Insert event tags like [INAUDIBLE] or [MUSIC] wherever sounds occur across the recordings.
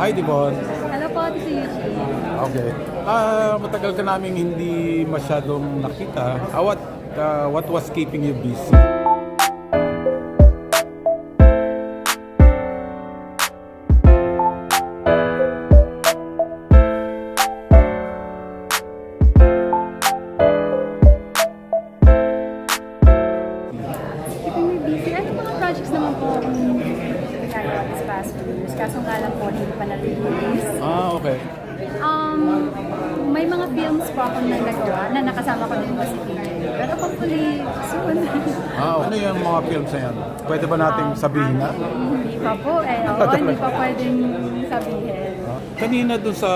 Hi, Devon. Hello po, this is. Okay. Ah, matagal ka namin hindi masyadong nakita. Ah, what, ah, what was keeping you busy? Um, may mga films po akong nagagawa na nakasama ko din po si PJ. Pero hopefully, soon. Ah, ano yung mga films na yan? Pwede ba nating sabihin na? hindi pa po eh. Oo, [LAUGHS] hindi pa pwedeng sabihin. Ah, kanina doon sa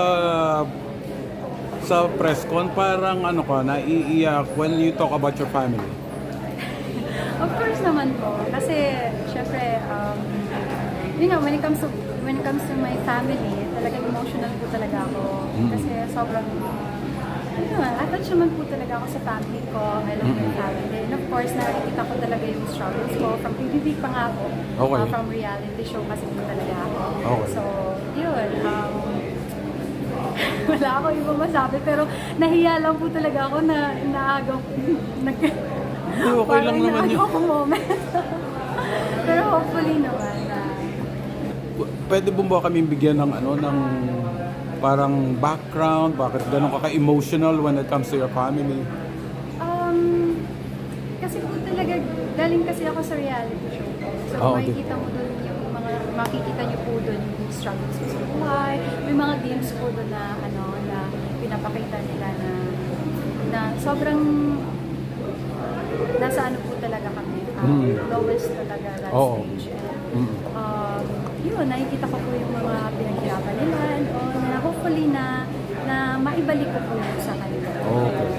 sa press con, parang ano ka, naiiyak when you talk about your family. [LAUGHS] Of course naman po. Kasi, syempre, um, you know, when it comes to when it comes to my family, talagang emotional po talaga ako. Kasi sobrang, ano, attached naman po talaga ako sa family ko. I love my family. And of course, nakikita ko talaga yung struggles ko from PBB pa nga po. Okay. Uh, from reality show kasi po talaga ako. Okay. So, yun. Um, [LAUGHS] wala ako ibang masabi pero nahiya lang po talaga ako na naagaw [LAUGHS] nag Hindi, okay lang parang naman yun. naagaw ko moment [LAUGHS] pero hopefully naman Pwede mo ba kami bigyan ng ano ng parang background, bakit ganun ka ka-emotional when it comes to your family? um kasi po talaga galing kasi ako sa reality show so di- makikita mo doon yung mga makikita niyo po doon yung struggles ko sa buhay may mga games po doon na ano na pinapakita nila na na sobrang nasa ano po talaga kami um, Mm. lowest talaga that Oo. stage and yun, nakikita ko po yung mga pinaghirapan nila and all, na hopefully na na maibalik ko po yun sa kanila. Okay.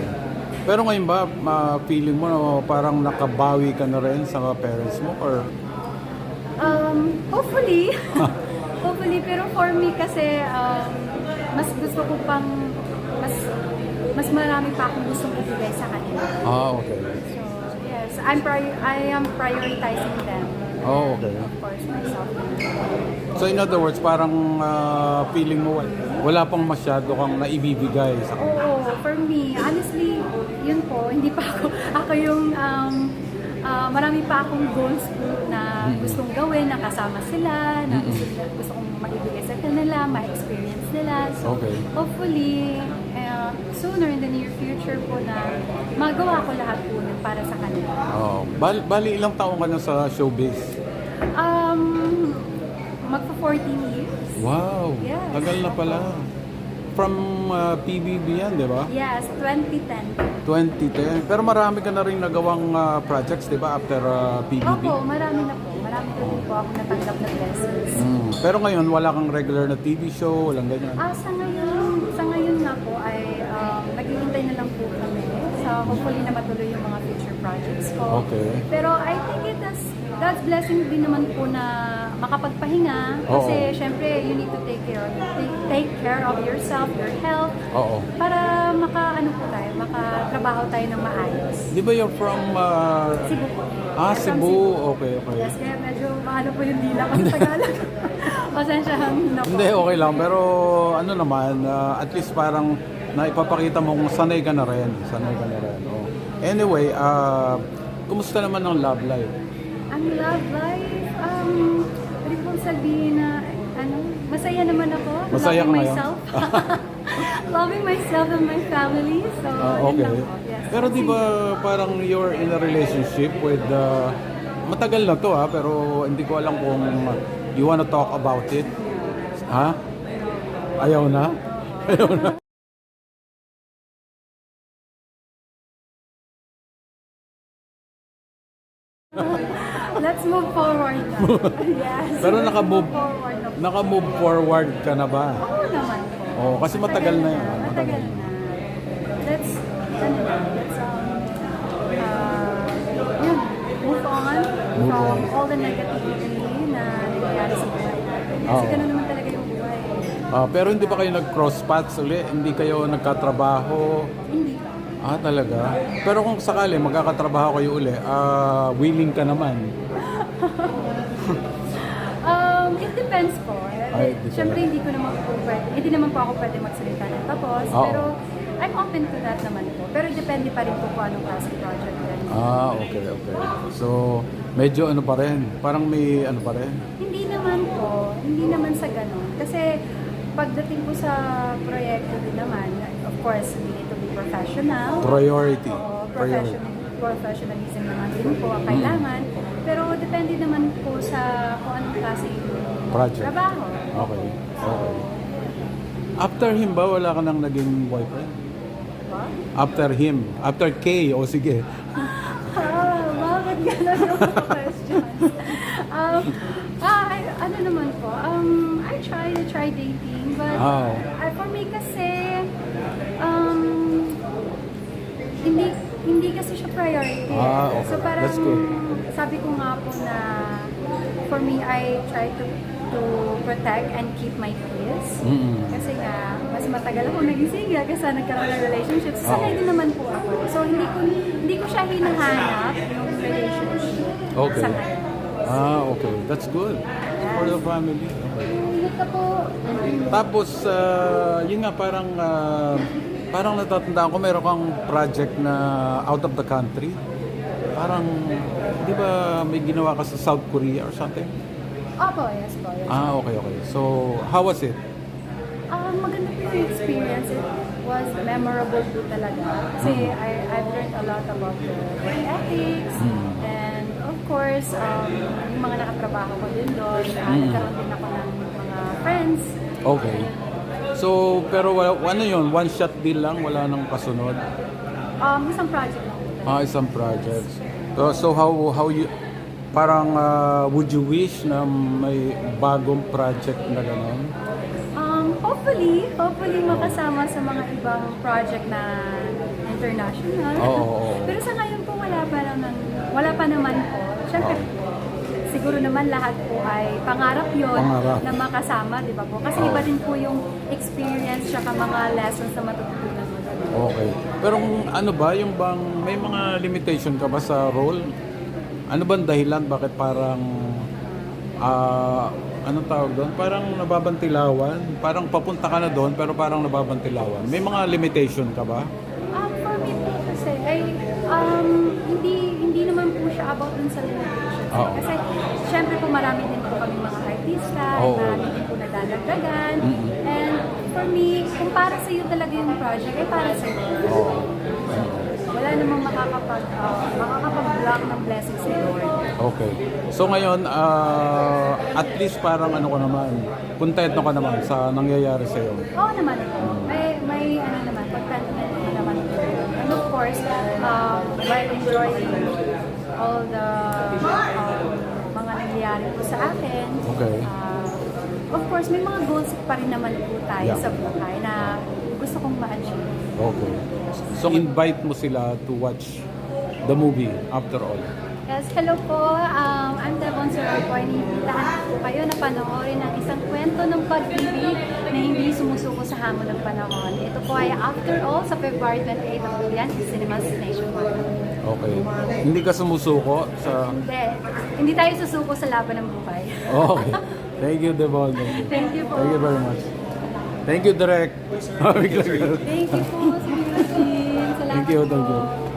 Pero ngayon ba, ma- feeling mo no, parang nakabawi ka na rin sa parents mo? Or, Um, hopefully. [LAUGHS] hopefully, pero for me kasi um, mas gusto ko pang mas mas marami pa akong gustong ibigay sa kanila. ah, okay. So, yes, I'm pri- I am prioritizing them. Oh, okay. Of course, myself. So in other words, parang ah, feeling mo wal- wala pang masyado kang naibibigay sa Oo, for me, honestly, yun po, hindi pa ako, [LAUGHS] ako yung, um, ah, marami pa akong goals po na gustong gawin, na kasama sila, na gusto, gusto kong maibigay sa kanila, ma-experience nila. So, Okay. hopefully, uh, sooner in the near future po na magawa ko lahat po nun para sa kanila. Oh, bali, bali ilang taong ka na sa showbiz? Um, magpa 14 years. Wow, Yes. tagal na pala. From ah, PBB yan, di ba? Yes, 2010. 2010. Pero marami ka na rin nagawang ah, projects, di ba, after ah, PBB? Opo, marami na po. Marami na po ako natanggap na blessings. Mm. Pero ngayon, wala kang regular na TV show, walang ganyan. Ah, sa ngayon, sa ngayon nga po ay um, naghihintay na lang po kami. So hopefully na matuloy yung mga future projects ko. Okay. Pero I think it is God's blessing din naman po na makapagpahinga kasi Oo. syempre you need to take care of take, take care of yourself, your health Oo. para maka ano po tayo, makatrabaho tayo ng maayos. Di ba you're from... ah, Cebu po. ah, from Cebu. Okay, okay. Yes, kaya medyo mahalo po yung dila ko sa Tagalog. [LAUGHS] [LAUGHS] Pasensyahan na po. Hindi, okay lang. Pero ano naman, ah, at least parang naipapakita mo kung sanay ka na rin. Sanay ka na rin. Oh. Anyway, ah, kumusta naman ang love life? Ang love life, um, pwede kong sabihin na, ano, masaya naman ako. Masaya ka ngayon? myself. [LAUGHS] [LAUGHS] loving myself and my family. So, Ah, yun okay. lang po. Yes. Pero di ba parang you're in a relationship with uh, matagal na to ha, pero hindi ko alam kung you wanna talk about it. Ha? Ayaw na? [LAUGHS] Ayaw na? Let's move forward na. [LAUGHS] yes. Pero let's naka-move, move forward na. naka-move forward ka na ba? Oo naman po. Oo, kasi matagal na yan. Matagal na. Let's, ano na, let's, um, uh, yun, move on Move from on. all the negativity na nangyayari sa buhay natin. Kasi Oo. ganun naman talaga yung buhay. Ah, pero hindi ba kayo nag-cross paths uli? Hindi kayo nagkatrabaho? Hindi. Ah, talaga? Pero kung sakali magkakatrabaho kayo uli, ah, willing ka naman. [LAUGHS] Um, depends po. Ay, depends. Siyempre, hindi ko naman po pwede, hindi naman po ako pwede magsalita ng tapos. Oo. Pero, I'm open to that naman po. Pero depende pa rin po kung anong klaseng project yan. Ah, okay, okay. So, medyo ano pa rin, parang may ano pa rin. Hindi naman po, hindi naman sa ganun. Kasi pagdating po sa proyekto din naman, of course, we need to be professional. Priority. Oo, Priority. professional, professionalism naman din po ang kailangan. Pero depende naman po sa kung anong klaseng Project. trabaho. Okay, okay. After him ba, wala ka nang naging boyfriend? What? After him, after K, o sige. [LAUGHS] Ah, bakit gano'n yung mga questions? [LAUGHS] um, ah, I- ano naman po, um, I try to try dating, but Ah. ah, for me kasi, um, hindi hindi kasi siya priority. Ah, okay. So parang, That's good. sabi ko nga po na, for me, I try to to protect and keep my peace. Mm-mm. Kasi nga, mas matagal ako naging single kasi nagkaroon ng relationship. So, sanay din naman po ako. So, hindi ko hindi ko siya hinahanap yung relationship Okay. sa ngayon. Ah, okay. That's good. For the family. Okay. Ingat ka po. Tapos, ah, yun nga, parang, ah, parang natatandaan ko, meron kang project na out of the country. Parang, di ba may ginawa ka sa South Korea or something? Opo, yes po. Yes. Ah, okay, okay. So, how was it? Um, maganda po yung experience. It was memorable po talaga. Kasi Mm. I, I've learned a lot about the work ethics. Mm. And of course, um, yung mga nakatrabaho ko din doon. Uh, Mm. Nagkaroon din ako ng mga friends. Okay. So, pero wala, ano yun? One shot deal lang? Wala nang kasunod? Um, isang project lang. po. Ah, isang project. So, so how, how you, parang ah, would you wish na may bagong project na gano'n? Um, hopefully, hopefully makasama sa mga ibang project na international. Oo, oo, oo. [LAUGHS] Pero sa ngayon po wala pa naman, wala pa naman po. Siyempre, siguro naman lahat po ay pangarap yon Pangarap. na makasama, di ba po? Kasi Oo. iba din po yung experience tsaka mga lessons na matututunan. Okay. Pero kung ano ba, yung bang, may mga limitation ka ba sa role? Ano bang dahilan? Bakit parang, ah, anong tawag doon? Parang nababantilawan? Parang papunta ka na doon, pero parang nababantilawan. May mga limitation ka ba? Um, for me po kasi, ay, um, hindi, hindi naman po siya about dun sa limitations. Oo. Kasi, syempre po marami din po kami mga artista, Oo. marami din po nadadagdagan. Mhm. And for me, kung para sa iyo talaga yung project, ay para sa iyo. Oo. Wala namang makakapag, uh, makakapag-block ng blessing sa Lord. Okay. So ngayon, ah, at least parang ano ko naman, contento ka naman sa nangyayari sa iyo. Oo naman po. May, may ano naman, contentment ko naman. And of course, um, while enjoying all the um, mga nangyayari po sa akin, Okay. uh, of course, may mga goals pa rin naman po tayo Yeah. sa buhay na gusto kong ma-achieve. Okay. So invite mo sila to watch the movie after all. Yes, hello po. Um, I'm Devon Soropoy. Nihitahan po kayo na panoorin ang isang kwento ng pag-ibig na hindi sumusuko sa hamon ng panahon. Ito po ay After All sa February 28 ng Julian Cinemas Nationwide. Okay. Hindi ka sumusuko sa... Hindi. Hindi tayo susuko sa laban ng buhay. Okay. [LAUGHS] Thank you, Devon. Thank you. Thank you po. Thank you very much. Thank you, Direk. Ganun. Thank you po, Sir Eugene. Salamat Thank you, thank you. po.